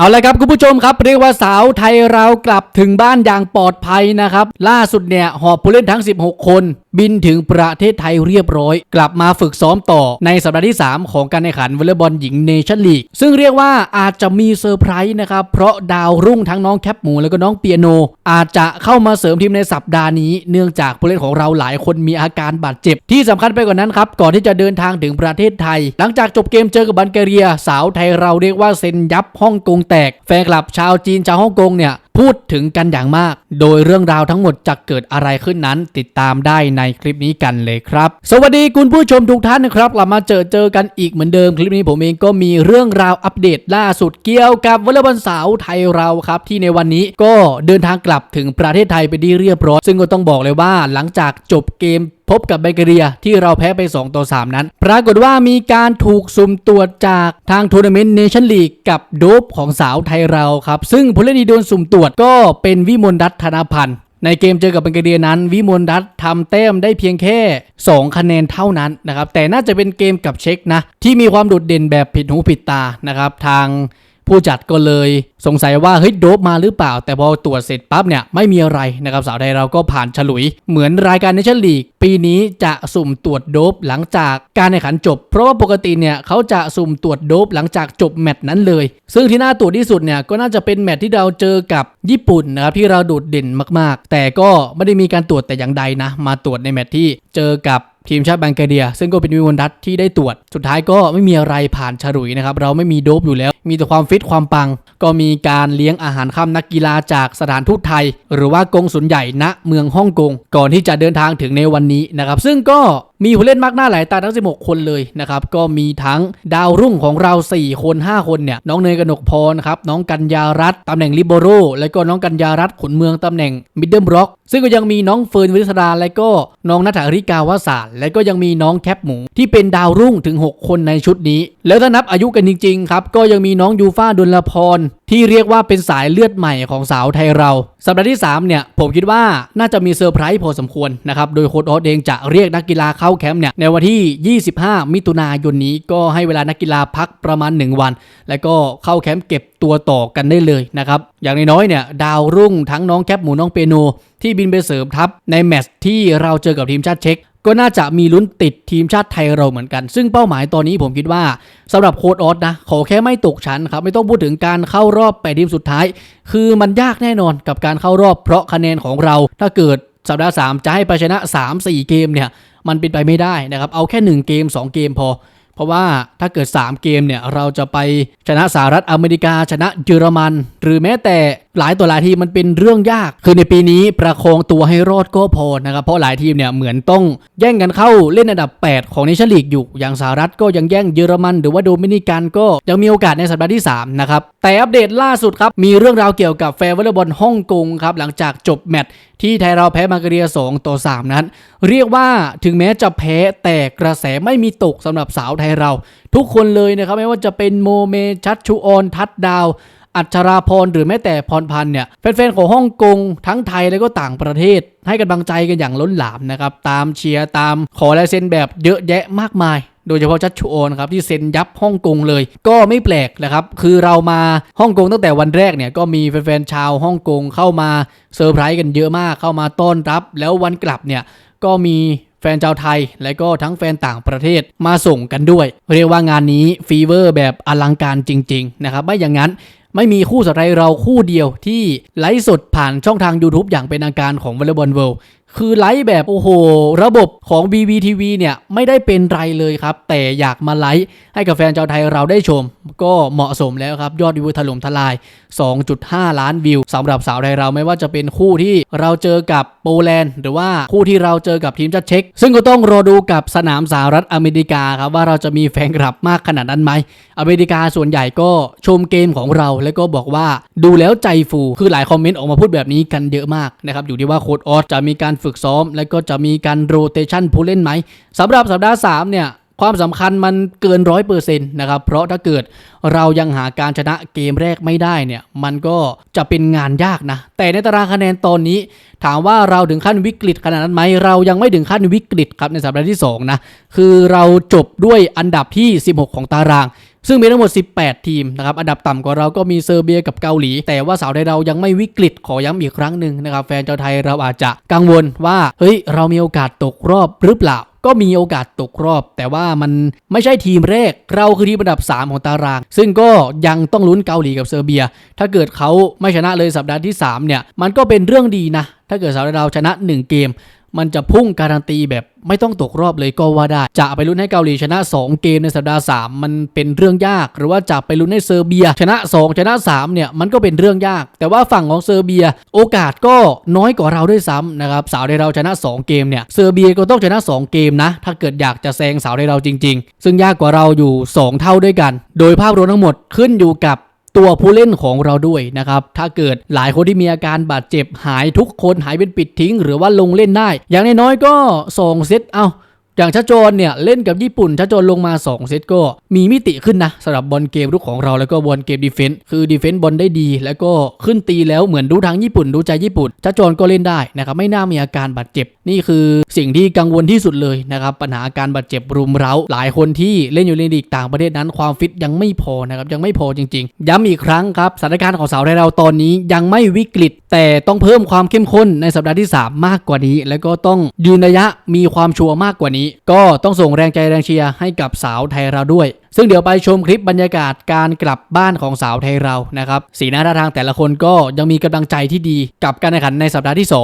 เอาละครับคุณผู้ชมครับเรียกว่าสาวไทยเรากลับถึงบ้านอย่างปลอดภัยนะครับ ล่าสุดเนี่ยหอบผู้เล่นทั้ง 16 คน บินถึงประเทศไทยเรียบร้อย กลับมาฝึกซ้อมต่อในสัปดาห์ที่ 3 ของการแข่งขันวอลเลย์บอลหญิงเนชั่นลีกซึ่งเรียกว่าอาจจะมีเซอร์ไพรส์นะครับ เพราะดาวรุ่งทั้งน้องแคปหมูแล้วก็น้องเปียโน อาจจะเข้ามาเสริมทีมในสัปดาห์นี้ เนื่องจากผู้เล่นของเราหลายคนมีอาการบาดเจ็บ ที่สำคัญไปกว่านั้นครับก่อนที่จะเดินทางถึงประเทศไทย หลังจากจบเกมเจอกับบัลแกเรีย สาวไทยเราเรียกว่าเซ็นยับฮ่องกงแตก แฟนคลับชาวจีนชาวฮ่องกงเนี่ยพูดถึงกันอย่างมาก โดยเรื่องราวทั้งหมดจะเกิดอะไรขึ้นนั้นติดตามได้ในคลิปนี้กันเลยครับ สวัสดีคุณผู้ชมทุกท่านนะครับกลับมาเจอเจอกันอีกเหมือนเดิม คลิปนี้ผมเองก็มีเรื่องราวอัปเดตล่าสุดเกี่ยวกับวอลเลย์บอลสาวไทยเราครับที่ในวันนี้ก็เดินทางกลับถึงประเทศไทยไปที่เรียบร้อยซึ่งก็ต้องบอกเลยว่าหลังจากจบเกม พบกับไบเกเรียที่เราแพ้ไป 2 ต่อ 3 นั้น ปรากฏว่ามีการถูกสุ่มตรวจจากทางทัวร์นาเมนต์เนชั่นลีกกับโดบของสาวไทยเราครับ ซึ่งผู้เล่นที่โดนสุ่มตรวจก็เป็นวิมลรัตน์ธนพันธ์ในเกมเจอกับบังกเดียนั้น วิมลรัตทำแต้มได้เพียงแค่ 2 คะแนนเท่านั้นนะครับแต่น่าจะเป็นเกมกับเช็คนะที่มีความโดดเด่นแบบผิดหูผิดตานะครับทาง ผู้จัดก็เลยสงสัยว่าเฮ้ยโดบมาหรือเปล่า แต่พอตรวจเสร็จปั๊บเนี่ยไม่มีอะไรนะครับสาวไทยเราก็ผ่านฉลุย เหมือนรายการเนชั่นลีกปีนี้จะสุ่มตรวจโดบหลังจากการแข่งขันจบ เพราะว่าปกติเนี่ยเขาจะสุ่มตรวจโดบหลังจากจบแมตช์นั้นเลย ซึ่งที่น่าตรวจที่สุดเนี่ยก็น่าจะเป็นแมตช์ที่เราเจอกับญี่ปุ่นนะครับที่เราโดดเด่นมากๆ แต่ก็ไม่ได้มีการตรวจแต่อย่างใดนะ มาตรวจในแมตช์ที่เจอกับ ทีมชาติบังกลาเดีย ซึ่งก็เป็นวิมลรัตน์ที่ได้ตรวจ สุดท้ายก็ไม่มีอะไรผ่านฉลุยนะครับ เราไม่มีโดบอยู่แล้ว มีแต่ความฟิตความปัง ก็มีการเลี้ยงอาหารค่ำนักกีฬาจากสถานทูตไทย หรือว่ากงสุนใหญ่ณเมืองฮ่องกง ก่อนที่จะเดินทางถึงในวันนี้นะครับ ซึ่งก็ มีผู้เล่นมากหน้าหลายตาทั้ง 16 คนเลยนะครับ ก็มีทั้งดาวรุ่งของเรา 4 คน 5 คนเนี่ย น้องเนยกนกพรครับ น้องกัญญารัตตำแหน่งลิโบโรแล้วก็น้องกัญญารัตขุนเมืองตำแหน่งมิดเดิลบล็อกซึ่งก็ยังมีน้องเฟิร์นวิศดาและก็น้องนัทธาริกาวสารและก็ยังมีน้องแคปหมู ที่เป็นดาวรุ่งถึง 6 คนในชุดนี้ แล้วถ้านับอายุกันจริงๆครับก็ยังมีน้องยูฟ่าดุลพร ที่เรียกว่าเป็นสายเลือดใหม่ของสาวไทยเรา สัปดาห์ที่ 3 เนี่ย ผมคิดว่าน่าจะมีเซอร์ไพรส์พอสมควรนะครับ โดยโค้ชออสเองจะเรียกนักกีฬาเข้าแคมป์เนี่ยในวันที่ 25 มิถุนายนนี้ก็ให้เวลานักกีฬาพักประมาณ 1 วัน แล้วก็เข้าแคมป์เก็บตัวต่อกันได้เลยนะครับ อย่างน้อยๆเนี่ยดาวรุ่งทั้งน้องแคปหมูน้องเปโนที่บินไปเสริมทัพในแมตช์ที่เราเจอกับทีมชาติเช็ก ก็น่าจะมีลุ้นติดทีมชาติไทยเราเหมือนกัน ซึ่งเป้าหมายตอนนี้ผมคิดว่าสำหรับโค้ดออสนะ ขอแค่ไม่ตกชั้นครับ ไม่ต้องพูดถึงการเข้ารอบแปดทีมสุดท้าย คือมันยากแน่นอนกับการเข้ารอบเพราะคะแนนของเรา ถ้าเกิดสัปดาห์3จะให้ไปชนะ 3-4 เกมเนี่ย มันเป็นไปไม่ได้นะครับ เอาแค่ 1 เกม 2 เกมพอ เพราะว่าถ้าเกิด 3 เกมเนี่ย เราจะไปชนะสหรัฐอเมริกา ชนะเยอรมัน หรือแม้แต่ หลายตัวหลายทีมมันเป็นเรื่องยาก คือในปีนี้ประคองตัวให้รอดก็พอนะครับ เพราะหลายทีมเนี่ยเหมือนต้องแย่งกันเข้าเล่นอันดับ 8 ของเนชั่นลีกอยู่ อย่างสหรัฐก็ยังแย่งเยอรมัน หรือว่าโดมินิกันก็ยังมีโอกาสในสัปดาห์ที่ 3 นะครับ แต่อัปเดตล่าสุดครับ มีเรื่องราวเกี่ยวกับแฟร์วอลเลย์บอลฮ่องกงครับ หลังจากจบแมตช์ที่ไทยเราแพ้มาเกเรีย 2 ต่อ 3 นั้น เรียกว่าถึงแม้จะแพ้แต่กระแสไม่มีตกสำหรับสาวไทยเรา ทุกคนเลยนะครับไม่ว่าจะเป็นโมเมชัดชูออนทัดดาว อัชราพรหรือแม้แต่พรพันธ์เนี่ยแฟนๆของฮ่องกงทั้งไทยและก็ต่างประเทศ ให้กำลังใจกันอย่างล้นหลามนะครับตามเชียร์ตามขอลายเซ็นแบบเยอะแยะมากมายโดยเฉพาะชัดชูโอนครับที่เซ็นยับฮ่องกงเลย ก็ไม่แปลกนะครับ คือเรามาฮ่องกงตั้งแต่วันแรกเนี่ยก็มีแฟนๆชาวฮ่องกงเข้ามาเซอร์ไพรส์กันเยอะมากเข้ามาต้อนรับ แล้ววันกลับเนี่ยก็มีแฟนชาวไทย และก็ทั้งแฟนต่างประเทศมาส่งกันด้วย เรียกว่างานนี้ฟีเวอร์แบบอลังการจริง ๆ นะครับ ไม่อย่างนั้น ไม่มีคู่สไตรเราคู่เดียวที่ไลฟ์สดผ่านช่องทาง YouTube อย่างเป็นทางการของ v o l l e y b a l l World คือไลฟ์แบบโอ้โห ระบบของ BBTV เนี่ย ไม่ได้เป็นไรเลยครับ แต่อยากมาไลฟ์ให้กับแฟนชาวไทยเราได้ชม ก็เหมาะสมแล้วครับ ยอดวิวถล่มทลาย 2.5 ล้านวิวสำหรับสาวไทยเราไม่ว่าจะเป็นคู่ที่เราเจอกับโปแลนด์ หรือว่าคู่ที่เราเจอกับทีมชาติเช็กซึ่งก็ต้องรอดูกับสนามสหรัฐอเมริกาครับว่าเราจะมีแฟนคลับมากขนาดนั้นไหมอเมริกาส่วนใหญ่ก็ชมเกมของเราแล้วก็บอกว่าดูแล้วใจฟูคือหลายคอมเมนต์ออกมาพูดแบบนี้กันเยอะมากนะครับอยู่ที่ว่าโค้ดออสจะมีการฝึกซ้อม แล้วก็จะมีการโรเตชันผู้เล่นไหมสำหรับสัปดาห์3เนี่ยความสำคัญมันเกินร้อยเปอร์เซ็นต์นะครับ เพราะถ้าเกิดเรายังหาการชนะเกมแรกไม่ได้เนี่ย มันก็จะเป็นงานยากนะ แต่ในตารางคะแนนตอนนี้ ถามว่าเราถึงขั้นวิกฤตขนาดนั้นไหม เรายังไม่ถึงขั้นวิกฤตครับในสัปดาห์ที่ 2 นะ คือเราจบด้วยอันดับที่ 16 ของตาราง ซึ่งมีทั้งหมด 18 ทีมนะครับ อันดับต่ำกว่าเราก็มีเซอร์เบียกับเกาหลี แต่ว่าสาวไทยเรายังไม่วิกฤตขอย้ำอีกครั้งหนึ่งนะครับ แฟนชาวไทยเราอาจจะกังวลว่า เฮ้ย เรามีโอกาสตกรอบหรือเปล่าก็มีโอกาสตกรอบ แต่ว่ามันไม่ใช่ทีมแรก เราคือทีมอันดับ 3 ของตาราง ซึ่งก็ยังต้องลุ้นเกาหลีกับเซอร์เบีย ถ้าเกิดเขาไม่ชนะเลยสัปดาห์ที่ 3 เนี่ย มันก็เป็นเรื่องดีนะ ถ้าเกิดสาวเราชนะ 1 เกม มันจะพุ่งการันตีแบบไม่ต้องตกรอบเลยก็ว่าได้ จะไปลุ้นให้เกาหลีชนะ 2 เกมในสัปดาห์ 3 มันเป็นเรื่องยาก หรือว่าจะไปลุ้นให้เซอร์เบีย ชนะ 2 ชนะ 3 เนี่ยมันก็เป็นเรื่องยาก แต่ว่าฝั่งของเซอร์เบีย โอกาสก็น้อยกว่าเราด้วยซ้ำนะครับสาวไทยเราชนะ 2 เกมเนี่ยเซอร์เบียก็ต้องชนะ 2 เกมนะ ถ้าเกิดอยากจะแซงสาวไทยเราจริง ๆ ซึ่งยากกว่าเราอยู่ 2 เท่าด้วยกัน โดยภาพรวมทั้งหมดขึ้นอยู่กับ ตัวผู้เล่นของเราด้วยนะครับ ถ้าเกิดหลายคนที่มีอาการบาดเจ็บหายทุกคนหายเป็นปิดทิ้ง หรือว่าลงเล่นได้ อย่างน้อยๆก็ 2 เซตเอา อย่างชาโจนเนี่ยเล่นกับญี่ปุ่นชาโจนลงมา 2 เซตก็มีมิติขึ้นนะสำหรับบอลเกมรุกของเราแล้วก็บอลเกมดีเฟนต์คือดีเฟนต์บอลได้ดี แล้วก็ขึ้นตีแล้วเหมือนดูทางญี่ปุ่นดูใจญี่ปุ่นชาโจนก็เล่นได้นะครับไม่น่ามีอาการบาดเจ็บ นี่คือสิ่งที่กังวลที่สุดเลยนะครับปัญหาอาการบาดเจ็บรุมเร้า หลายคนที่เล่นอยู่ในลีกต่างประเทศนั้นความฟิตยังไม่พอนะครับยังไม่พอจริง ๆ ย้ำอีกครั้งครับสถานการณ์ของสาวไทยเราตอนนี้ยังไม่วิกฤต แต่ต้องเพิ่มความเข้มข้นในสัปดาห์ที่ 3 มากกว่านี้ แล้วก็ต้องยืนระยะมีความชัวร์มากกว่านี้ก็ต้องส่งแรงใจแรงเชียร์ให้กับสาวไทยเราด้วย ซึ่งเดี๋ยวไปชมคลิปบรรยากาศการกลับบ้านของสาวไทยเรานะครับสีหน้าท่าทางแต่ละคนก็ยังมีกำลังใจที่ดีกับการแข่งขันในสัปดาห์ที่ 2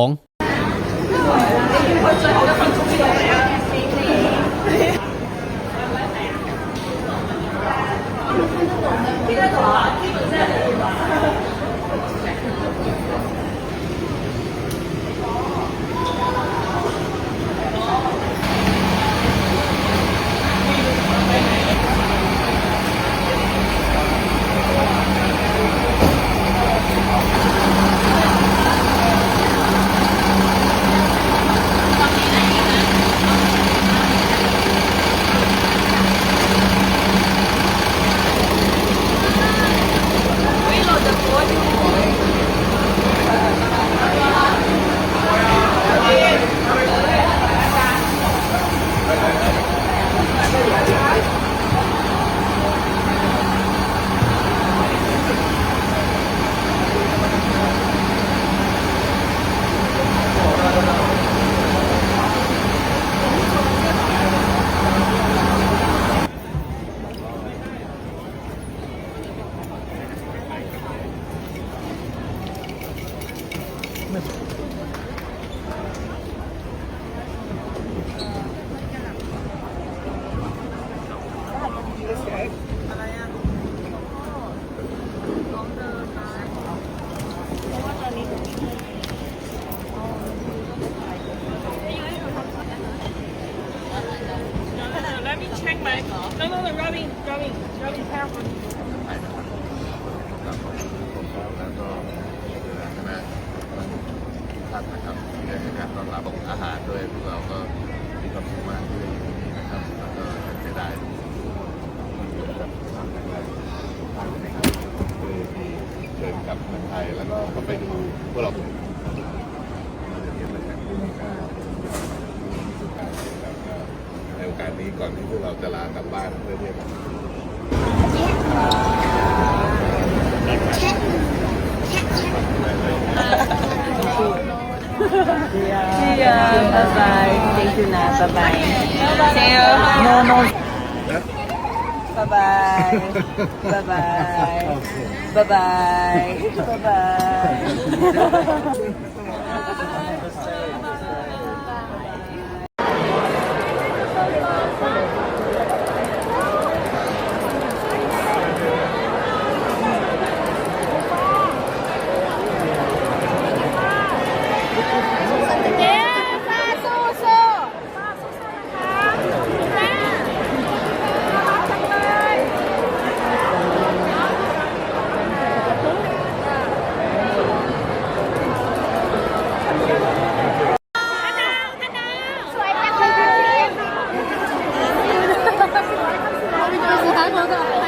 ท่านนะครับที่ได้ให้การต้อนรับอาหารด้วยพวกเราก็มีความสุขมากที่ได้อยู่ที่นี่นะครับแล้วก็จะได้กับท่านนะครับคือที่เชิญกลับเมืองไทยแล้วก็ก็ไปดูพวกเราเราจะเห็นนะครับในโอกาสนี้ก่อนที่พวกเราจะลากลับบ้านเพื่อที่จะ See ya. Bye-bye. Thank you na. Bye-bye. See you. No, no. Bye-bye. Bye-bye. Bye-bye. Bye-bye. 这是韩国的